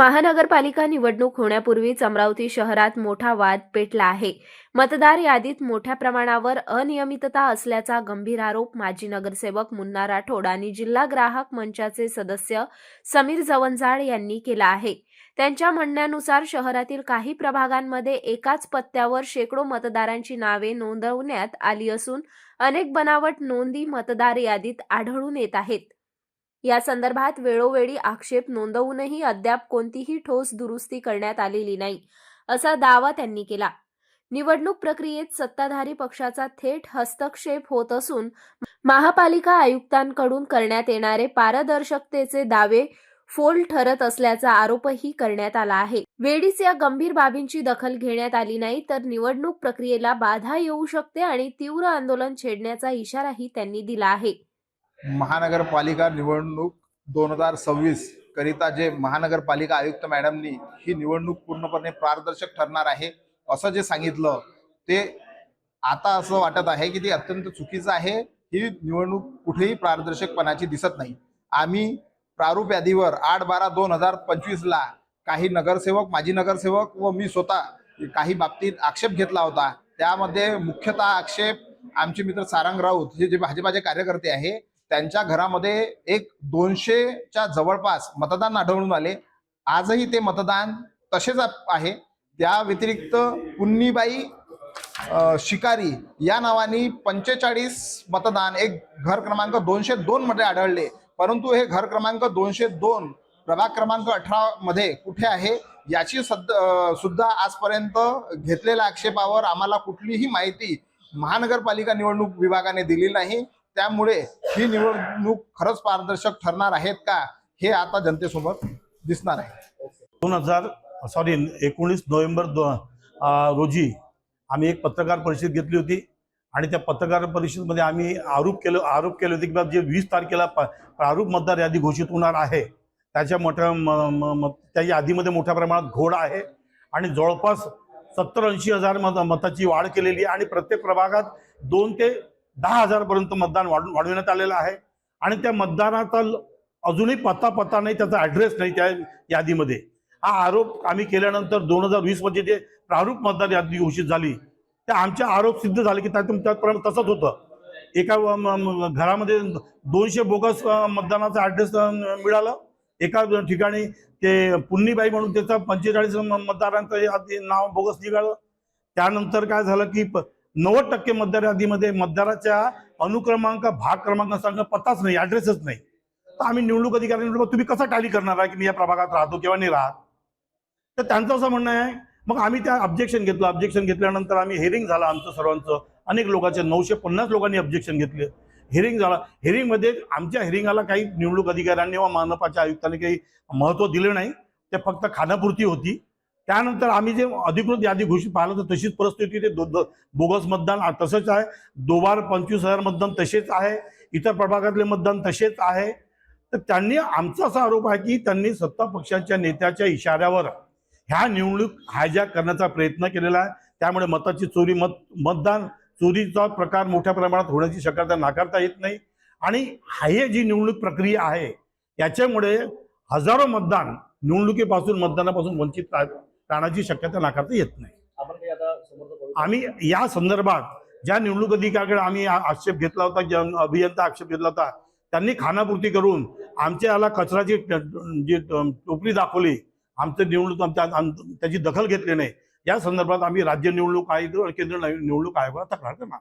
महानगरपालिका निवडणूक होण्यापूर्वीच अमरावती शहरात मोठा वाद पेटला आहे. मतदार यादीत मोठ्या प्रमाणावर अनियमितता असल्याचा गंभीर आरोप माजी नगरसेवक मुन्ना राठोड आणि जिल्हा ग्राहक मंचाचे सदस्य समीर जवंजाळ यांनी केला आहे. त्यांच्या म्हणण्यानुसार शहरातील काही प्रभागांमध्ये एकाच पत्त्यावर शेकडो मतदारांची नावे नोंदवण्यात आली असून अनेक बनावट नोंदी मतदार यादीत आढळून येत आहेत. या संदर्भात वेळोवेळी आक्षेप नोंदवूनही अद्याप कोणतीही ठोस दुरुस्ती करण्यात आलेली नाही असा दावा त्यांनी केला. निवडणूक प्रक्रियेत सत्ताधारी पक्षाचा थेट हस्तक्षेप होत असून महापालिका आयुक्तांकडून करण्यात येणारे पारदर्शकतेचे दावे फोल ठरत असल्याचा आरोपही करण्यात आला आहे. वेळीच या गंभीर बाबींची दखल घेण्यात आली नाही तर निवडणूक प्रक्रियेला बाधा येऊ शकते आणि तीव्र आंदोलन छेडण्याचा इशाराही त्यांनी दिला आहे. महानगरपालिका निवडणूक दोन हजार सव्वीस करिता जे महानगरपालिका आयुक्त मॅडमनी ही निवडणूक पूर्णपणे पारदर्शक ठरणार आहे असं जे सांगितलं ते आता असं वाटत आहे की ते अत्यंत चुकीचं आहे. ही निवडणूक कुठेही पारदर्शकपणाची दिसत नाही. आम्ही प्रारूप यादीवर आठ बारा दोन हजार पंचवीसला काही नगरसेवक माजी नगरसेवक व मी स्वतः काही बाबतीत आक्षेप घेतला होता. त्यामध्ये मुख्यतः आक्षेप आमचे मित्र सारंग राऊत हे जे भाजपाचे कार्यकर्ते आहे त्यांच्या घरामध्ये एक दोनशेच्या जवळपास मतदान आढळून आले. आजही ते मतदान तसेच आहे. त्या व्यतिरिक्त पुन्नीबाई शिकारी या नावाने पंचेचाळीस मतदान एक घर क्रमांक दोनशे दोन मध्ये आढळले. परंतु हे घर क्रमांक दोनशे दोन प्रभाग क्रमांक अठरा मध्ये कुठे आहे याची सद सुद्धा आजपर्यंत घेतलेल्या आक्षेपावर आम्हाला कुठलीही माहिती महानगरपालिका निवडणूक विभागाने दिली नाही. त्यामुळे ही निवडणूक खरंच पारदर्शक ठरणार आहेत का हे आता जनतेसोबत दिसणार आहे. दोन हजार सॉरी एकोणीस नोव्हेंबर दो रोजी आम्ही एक पत्रकार परिषद घेतली होती आणि त्या पत्रकार परिषदेमध्ये आम्ही आरोप केलं आरोप केले होते की जे वीस तारखेला प- प्रारूप मतदार यादी घोषित होणार आहे त्याच्या मोठ्या म- म- म- त्या यादीमध्ये मोठ्या प्रमाणात घोड आहे आणि जवळपास सत्तर ऐंशी हजार मत मताची वाढ केलेली आहे आणि प्रत्येक प्रभागात दोन ते दहा हजारपर्यंत मतदान वाढ वाढविण्यात आलेलं आहे. आणि त्या मतदानाचा अजूनही पत्ता पत्ता नाही त्याचा ॲड्रेस नाही त्या यादीमध्ये. हा आरोप आम्ही केल्यानंतर दोन हजार वीसमध्ये जे प्रारूप मतदार यादी घोषित झाली त्या आमचे आरोप सिद्ध झाले की त्यातून त्याप्रमाणे तसंच होतं. एका घरामध्ये दोनशे बोगस मतदानाचा ॲड्रेस मिळालं. एका ठिकाणी ते पुन्नीबाई म्हणून त्याचं पंचेचाळीस म- मतदारांचं नाव बोगस निघालं. त्यानंतर काय झालं की प- नव्वद टक्के मतदार यादीमध्ये मतदाराच्या अनुक्रमांक भाग क्रमांक सांग पत्ताच नाही ॲड्रेसच नाही. तर आम्ही निवडणूक अधिकारी तुम्ही कसा टॅली करणार आहे की मी या प्रभागात राहतो किंवा नाही राहत? तर त्यांचं असं म्हणणं आहे. मग आम्ही त्या ऑब्जेक्शन घेतलं. ऑब्जेक्शन घेतल्यानंतर आम्ही हेरिंग झालं आमचं सर्वांचं. अनेक लोकांचे नऊशे पन्नास लोकांनी ऑब्जेक्शन घेतले. हेरिंग झाला. हेरिंगमध्ये आमच्या हेरिंगाला काही निवडणूक अधिकाऱ्यांनी वा मानपाच्या आयुक्तांनी काही महत्त्व दिलं नाही. ते फक्त खानापुरती होती. त्यानंतर आम्ही जे अधिकृत यादी घोषित पाहिलं तर तशीच परिस्थिती ते दो बोगस मतदान तसंच आहे. दोबार पंचवीस हजार मतदान तसेच आहे. इतर प्रभागातले मतदान तसेच आहे. तर त्यांनी आमचा असा आरोप आहे की त्यांनी सत्ता पक्षाच्या नेत्याच्या इशाऱ्यावर ह्या निवडणूक हायजॅक करण्याचा प्रयत्न केलेला आहे. त्यामुळे मताची चोरी मत मतदान चोरीचा प्रकार मोठ्या प्रमाणात होण्याची शक्यता नाकारता येत नाही. आणि ही जी निवडणूक प्रक्रिया आहे याच्यामुळे हजारो मतदान निवडणुकीपासून मतदानापासून वंचित राहतात राहण्याची शक्यता नाकारता येत नाही. आम्ही या संदर्भात ज्या निवडणूक अधिकाऱ्याकडे आम्ही आक्षेप घेतला होता ज्या अभियंता आक्षेप घेतला होता त्यांनी खानापूर्ती करून आमच्या याला कचराची जी टोपली दाखवली आमचं निवडणूक त्याची दखल घेतली नाही. या संदर्भात आम्ही राज्य निवडणूक आयोग केंद्र निवडणूक आयोगाला तक्रार करणार